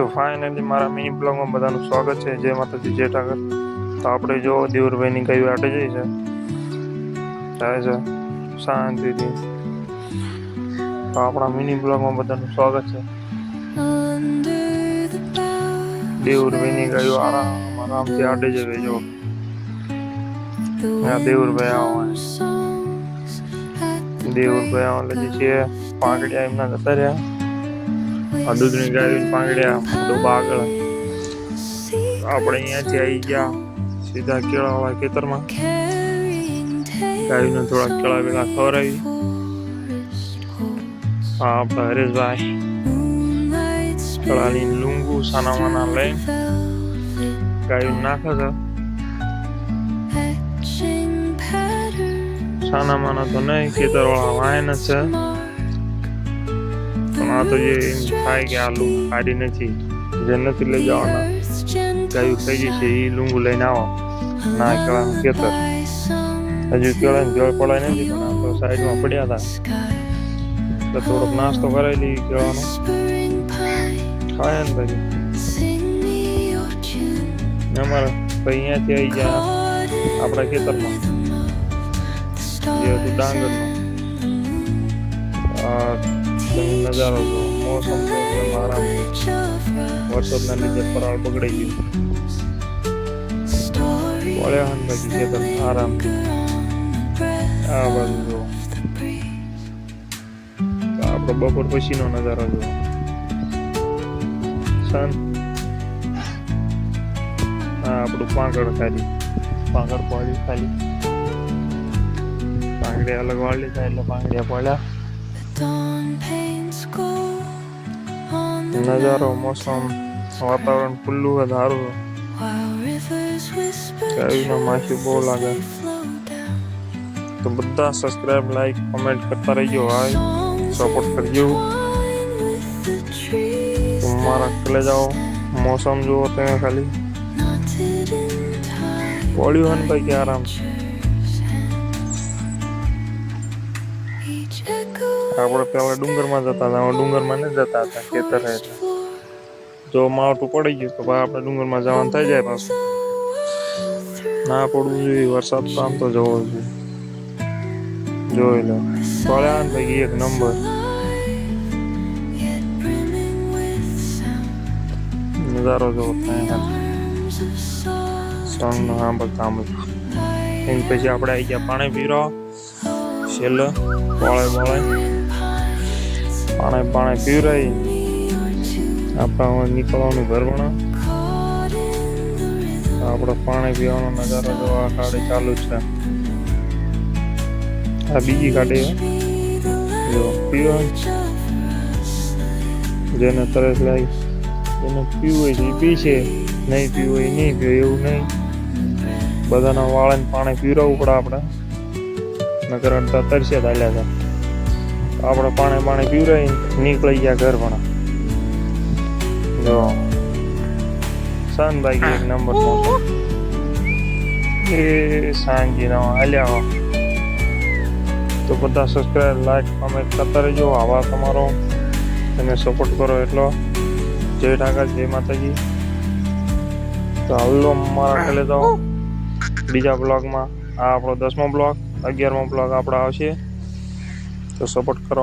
તો ફાઇનલી મારા મિની બ્લોગમાં બધાનું સ્વાગત છે. જય માતાજી, જય ઠાકર. તો આપણે જો દેવરભાઈની કઈ વાટે જઈ છે. થાય છે. શાંતિથી. તો આપણા મિની બ્લોગમાં બધાનું સ્વાગત છે. દેવરભાઈની કઈ આરામ, આરામથી આડે જવે જો. દેવરભાઈ આવો દેવરભાઈ આવો એટલે છે પાંગડિયા એમના જતા રહ્યા. આ દૂધની ગાયું પાંગડ્યા ડોબા આગળ આપણે અહીંયાથી આવી ગયા, સીધા કેળાવાળા ખેતરમાં. ગાયને થોડા કેળા વેળા ખવડાવી. હા આપણા હરેશભાઈ. કેળાની લુંગુ સાનામાના લઈ ગાયું નાખે છે. સાનામાના તો નહીં, ખેતરવાળા વાયન છે. આ તો જે એમ થાય કે આ લૂંગ ખારી નથી, જે નથી લઈ જવાના કયું થઈ ગયું છે એ લુંગુ લઈને આવો. ના કેળાનું ખેતર. હજુ કેળા ને, જળ પડાય નથી પણ આ તો સાઈડમાં પડ્યા હતા. એટલે થોડોક નાસ્તો કરાવી લઈએ કેળાનો ખાય ને પછી. અમારે અહીંયાથી આવી જાય આપણા ખેતરમાં. જે હતું ડાંગરમાં નજારો જો મોસમ તો એકદમ આરામ વરસાદના લીધે પરાળ બગડી ગયું વળ્યા હન બાકી ખેતર આરામ આ બાજુ જો આપણે બપોર પછીનો નજારો જો શાંત હા આપણું પાંકડ ખાલી પાંકડ પડ્યું ખાલી પાંગડી અલગ વાળી થાય એટલે પાંગડિયા પડ્યા નજારો મોસમ વાતાવરણ ખુલ્લું હોય સારું ગાયનો માછી બહુ લાગે. તો બધા સબસ્ક્રાઇબ લાઈક કમેન્ટ કરતા રહેજો હાય સપોર્ટ કરજો. મારા કલે જાઓ. મોસમ જુઓ તમે ખાલી. પડ્યું હોય ને ભાઈ કે આરામ. આપણે પેલા ડુંગરમાં જતા હતા. હવે ડુંગરમાં નહીં જતા હતા. ખેતર એટલે જો માવઠું પડી ગયું તો ભાઈ આપણે ડુંગરમાં જવાનું થઈ જાય પાછું. ના પડવું જોઈએ. વરસાદ તો આમ તો જવો જોઈએ. જોઈ લો. પડ્યા ને ભાઈ એક નંબર. નજારો જોવો ત્યાં સોંગ નો સાંભળ સાંભળ એની પછી આપણે આવી ગયા પાણી પીરો. છેલ્લો બોળે બોળે પાણી પાણી પીવરાઈ. આપણે નીકળવાનું ઘર આપણો પાણી પીવાનો નજારો જોવા ગાડી ચાલુ જ છે. આ બીજી ગાડી. જો પીવો. જેને તરસ લાગી. જેને પીવું હોય છે પી છે. નહીં પીવું હોય એ નહીં પીવું એવું નહીં. બધાના વાળાને પાણી પીવરાવવું પડે આપણે. નગર તરસે ચાલ્યા હતા આપણે પાણી પાણી પીવડાવી નીકળી ગયા ઘર પણ જો સનભાઈ એક નંબર એ સાંજીનો હાલ્યા. તો બધા સબસ્ક્રાઈબ લાઈક કમેન્ટ કરતા રહેજો. આવા તમારો તમે સપોર્ટ કરો એટલો. જય ઠાકર જય માતાજી. તો હલ્લો મારા ખેલે તો બીજા બ્લોગમાં આ આપણો દસમો બ્લોગ અગિયારમો બ્લોગ આપણો આવશે. તો સપોર્ટ કરો.